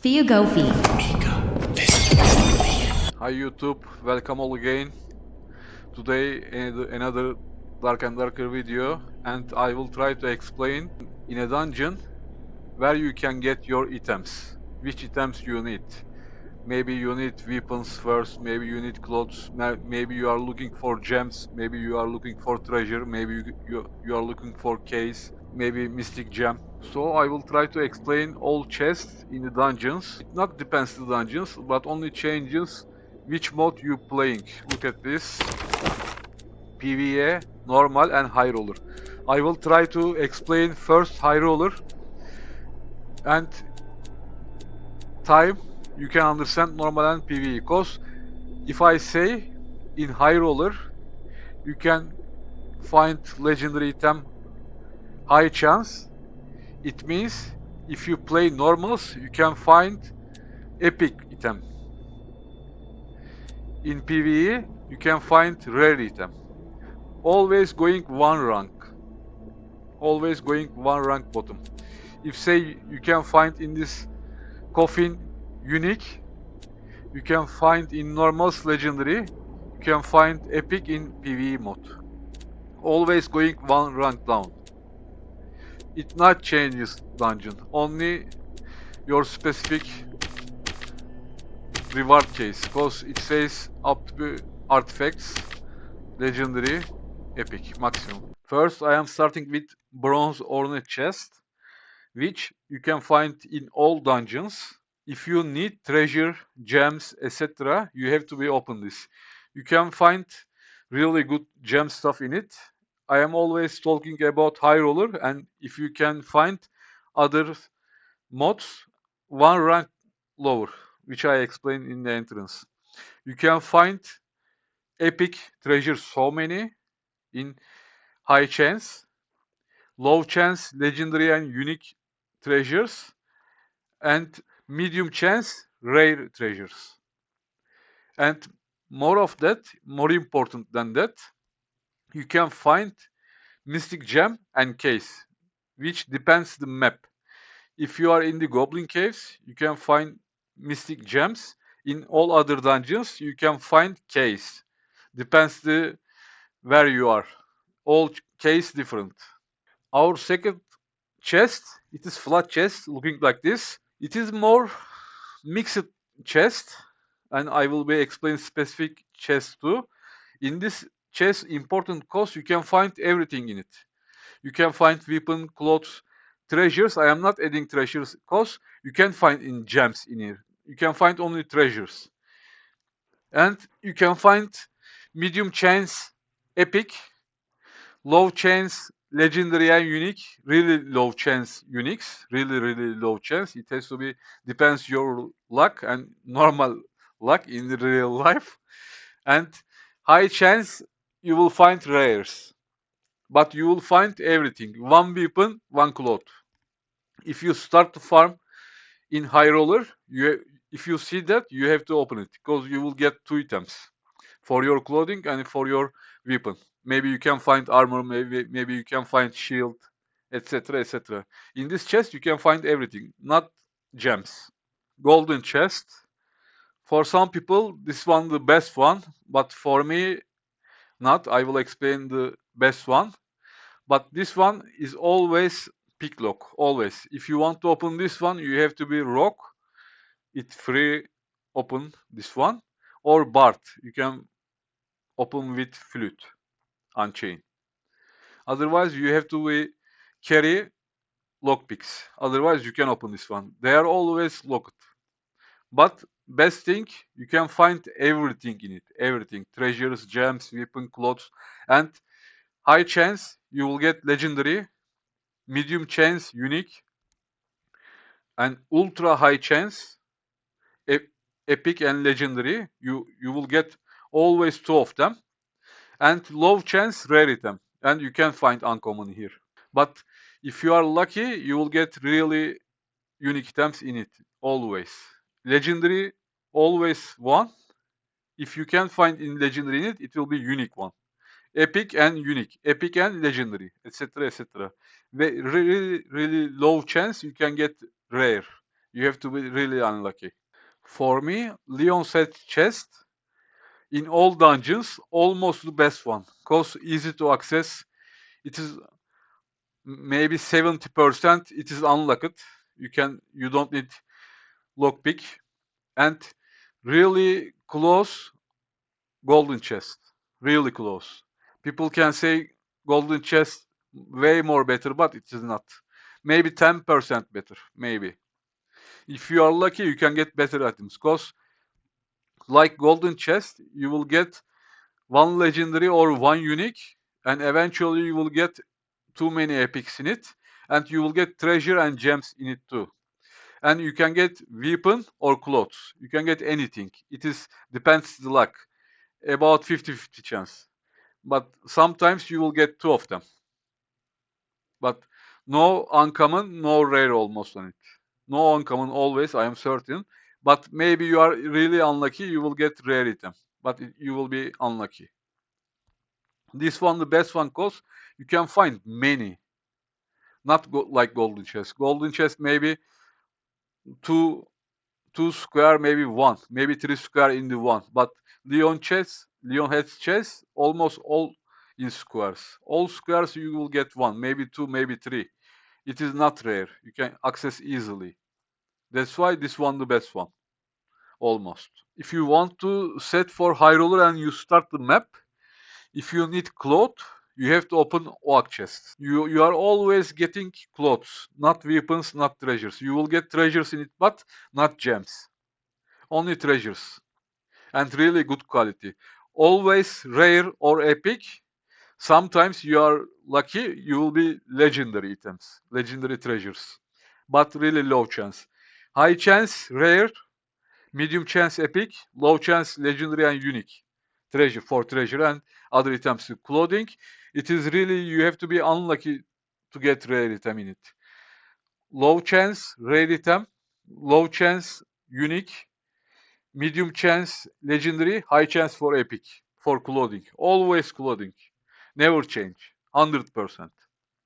Fia Gofi. Hi YouTube, welcome all again. Today another- another Dark and Darker video and I will try to explain in a dungeon where you can get your items. Which items you need. Maybe you need weapons first, maybe you need clothes, maybe you are looking for gems, maybe you are looking for treasure, maybe you, you, you are looking for case, maybe mystic gem. So I will try to explain all chests in the dungeons. It not depends the dungeons, but only changes which mode you playing. Look at this. PvE, normal and high roller. I will try to explain first high roller and time you can understand normal and PvE because if I say in high roller you can find legendary item high chance. It means if you play normals you can find epic item. In PvE you can find rare item. Always going one rank. Always going one rank bottom. If say you can find in this coffin unique you can find in normals legendary you can find epic in pve mode. Always going one rank down it not changes dungeon. Only your specific reward case because it says up to artifacts legendary epic maximum. First i am starting with bronze ornate chest which you can find in all dungeons. If you need treasure gems etc you have to be open this. You can find really good gem stuff in it i am always talking about high roller and if you can find other mods one rank lower which i explained in the entrance. You can find epic treasures so many in high chance low chance legendary and unique treasures and medium chance rare treasures. And more of that more important than that you can find mystic gem and case which depends the map. If you are in the goblin caves you can find mystic gems. In all other dungeons you can find case. Depends the where you are. All case different. Our second chest it is flat chest looking like this. It is more mixed chest and i will be explain specific chest too. In this chest important cost you can find everything in it. You can find weapon clothes treasures. I am not adding treasures cause you can find in gems in here. You can find only treasures. And you can find medium chance epic. Low chance legendary and unique. Really low chance uniques really really low chance it has to be depends your luck and normal luck in real life. And high chance you will find rares but you will find everything. One weapon one cloth. If you start to farm in high roller you if you see that you have to open it because you will get two items for your clothing and for your weapon. Maybe you can find armor maybe maybe you can find shield etc etc in this chest you can find everything not gems. Golden chest. For some people this one the best one but for me not i will explain the best one but this one is always pick lock always. If you want to open this one you have to be rock it free open this one or bard you can open with flute unchained otherwise you have to be carry lockpicks otherwise you can open this one. They are always locked. But best thing you can find everything in it. Everything. Treasures gems weapon clothes. And high chance you will get legendary medium chance unique and ultra high chance ep- epic and legendary you you will get always two of them. And low chance rare item. And you can find uncommon here. But if you are lucky you will get really unique items in it. Always. Legendary always one if you can find in legendary it it will be unique one epic and unique epic and legendary etc etc really really low chance you can get rare You have to be really unlucky. For me, Leon head chest in all dungeons almost the best one. Cause easy to access. It is maybe 70% it is unlocked. You can you don't need lockpick and really close golden chest. Really close. People can say golden chest way more better, but it is not. Maybe 10% better. Maybe. If you are lucky, you can get better items. Cause like golden chest, you will get one legendary or one unique, and eventually you will get too many epics in it, and you will get treasure and gems in it too. And you can get weapon or clothes. You can get anything. It is depends the luck. About 50-50 chance. But sometimes you will get two of them. But no uncommon, no rare almost on it. No uncommon always, I am certain. But maybe you are really unlucky, you will get rare item. But you will be unlucky. This one, the best one, cause you can find many. Not go- like golden chest. Golden chest maybe two two square, maybe one, maybe three square in the one. But Leon chess, Leon heads chess almost all in squares. All squares you will get one, maybe two, maybe three. It is not rare. You can access easily. That's why this one the best one. Almost. If you want to set for high roller and you start the map, if you need cloth, you have to open oak chests. You you are always getting clothes, not weapons, not treasures. You will get treasures in it, but not gems. Only treasures. And really good quality. Always rare or epic. Sometimes you are lucky, you will be legendary items, legendary treasures. But really low chance. High chance, rare, medium chance epic, low chance legendary and unique. Treasure for treasure and other items. Clothing, it is really you have to be unlucky to get rare item in it. Low chance, rare item, low chance, unique, medium chance, legendary, high chance for epic, for clothing. Always clothing. Never change. 100%.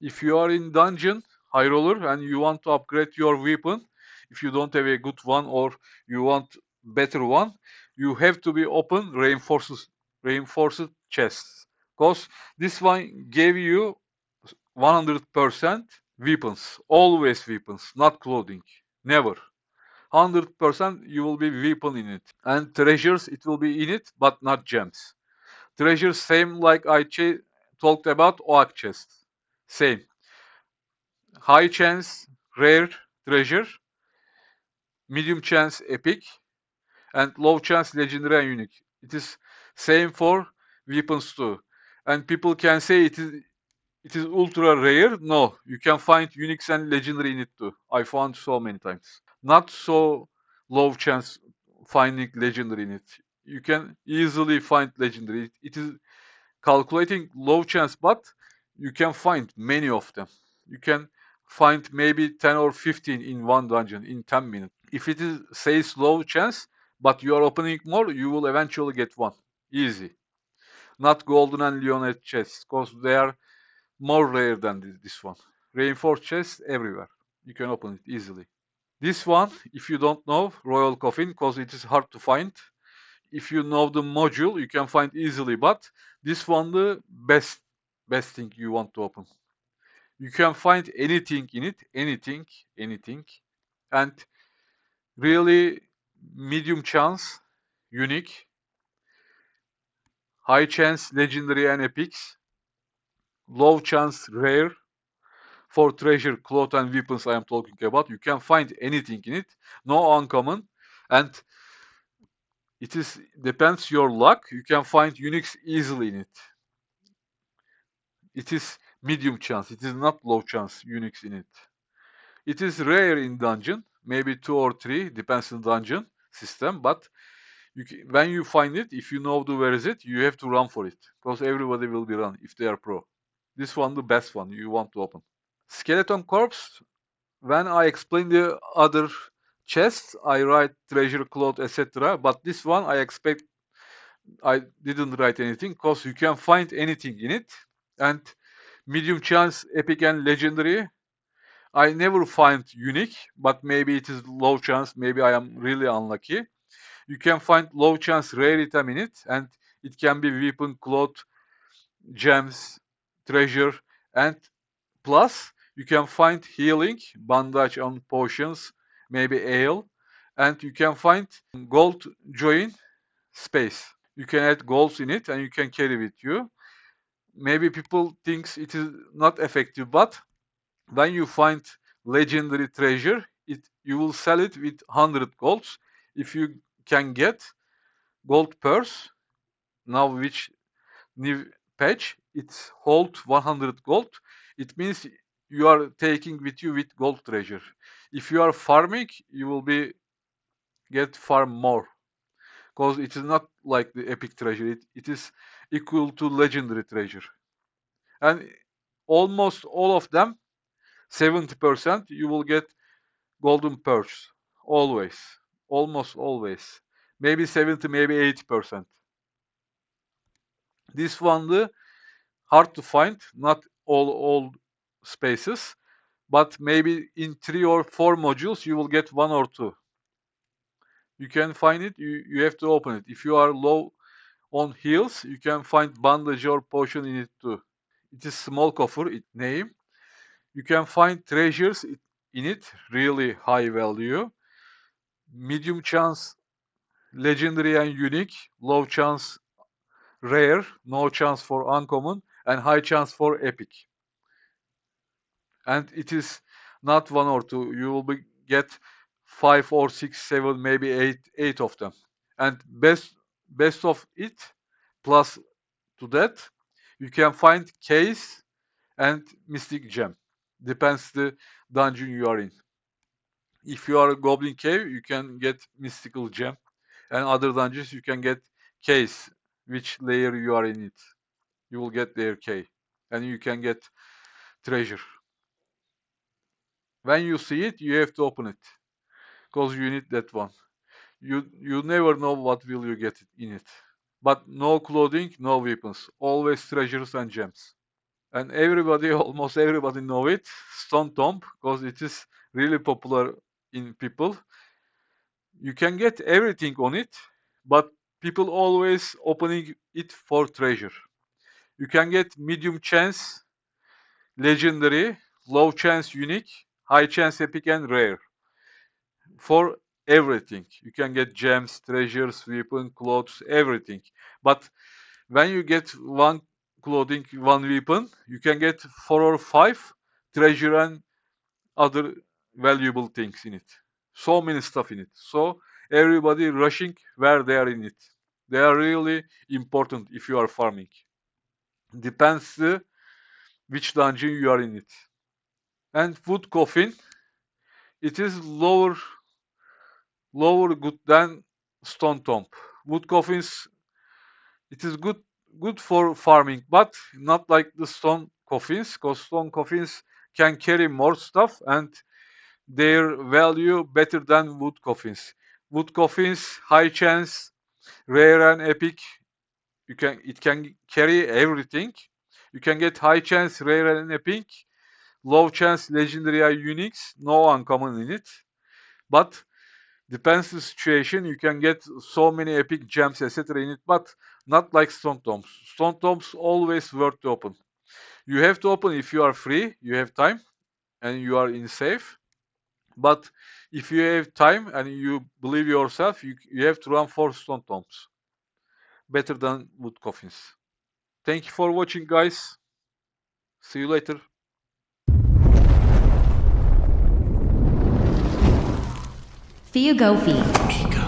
If you are in dungeon, high roller, and you want to upgrade your weapon, if you don't have a good one or you want better one, you have to be open reinforces reinforced chests. Because this one gave you 100% weapons. Always weapons, not clothing. Never. 100% you will be weapon in it. And treasures, it will be in it, but not gems. Treasures, same like I talked about oak chest. Same. High chance, rare treasure. Medium chance, epic. And low chance, legendary and unique. It is same for weapons too. And people can say it is it is ultra rare. No, you can find uniques and legendary in it too. I found so many times. Not so low chance finding legendary in it. You can easily find legendary. It- It is calculating low chance, but you can find many of them. You can find maybe 10 or 15 in one dungeon in 10 minutes. If it is says low chance, but you are opening more, you will eventually get one. Easy. Not golden and leonette chests, because they are more rare than this, this one. Reinforced chests everywhere. You can open it easily. This one, if you don't know, Royal Coffin, because it is hard to find. If you know the module, you can find easily, but this one the best best thing you want to open. You can find anything in it, anything, anything, and really medium chance, unique, high chance, legendary and epics, low chance, rare. For treasure, cloth, and weapons, I am talking about. You can find anything in it, no uncommon, and it is depends your luck. You can find uniques easily in it. It is medium chance. It is not low chance uniques in it. It is rare in dungeon, maybe two or three, depends on dungeon system. But you ca- when you find it, if you know the where is it, you have to run for it because everybody will be run if they are pro. This one the best one you want to open. Skeleton corpse. When I explain the other chests, I write treasure, cloth, etc. But this one I expect I didn't write anything because you can find anything in it and medium chance, epic and legendary I never find unique, but maybe it is low chance, maybe I am really unlucky. You can find low chance rare item in it, and it can be weapon, cloth, gems, treasure, and plus you can find healing, bandage on potions, maybe ale, and you can find gold join space. You can add golds in it and you can carry with you. Maybe people thinks it is not effective, but when you find legendary treasure, it you will sell it with 100 golds. If you can get gold purse, now which new patch, it hold 100 gold. It means you are taking with you with gold treasure. If you are farming, you will be get farm more because it is not like the epic treasure. It, it is equal to legendary treasure, and almost all of them, 70% you will get golden purse always, almost always. Maybe 70, maybe 80%. This one the hard to find, not all all spaces, but maybe in three or four modules you will get one or two. You can find it, you, you have to open it. If you are low on heals, you can find bandage or potion in it too. It is small coffer, it name. You can find treasures in it, really high value. Medium chance, legendary and unique. Low chance, rare. No chance for uncommon. And high chance for epic. And it is not one or two. You will be, get five or six, seven, maybe eight, eight of them. And best, best of it, plus to that, you can find case and mystic gem. Depends the dungeon you are in. If you are a goblin cave, you can get mystical gem, and other dungeons you can get case, which layer you are in it. You will get their key, and you can get treasure. When you see it, you have to open it, because you need that one. You you never know what will you get in it. But no clothing, no weapons. Always treasures and gems. And everybody, almost everybody know it, Stone Tomb, because it is really popular in people. You can get everything on it, but people always opening it for treasure. You can get medium chance, legendary, low chance unique, high chance epic and rare. For everything. You can get gems, treasures, weapon, clothes, everything. But when you get one clothing, one weapon, you can get four or five treasure and other valuable things in it. So many stuff in it. So everybody rushing where they are in it. They are really important if you are farming. Depends the which dungeon you are in it. And wood coffin, it is lower lower good than stone tomb. Wood coffins, it is good good for farming, but not like the stone coffins, because stone coffins can carry more stuff and their value better than wood coffins. Wood coffins, high chance, rare and epic. You can it can carry everything. You can get high chance, rare and epic, low chance, legendary and uniques, no uncommon in it. But depends the situation. You can get so many epic gems, etc. in it, but not like stone tombs. Stone tombs always worth to open. You have to open if you are free, you have time, and you are in safe. But if you have time and you believe yourself, you, you have to run for stone tombs. Better than wood coffins. Thank you for watching, guys. See you later. Fee.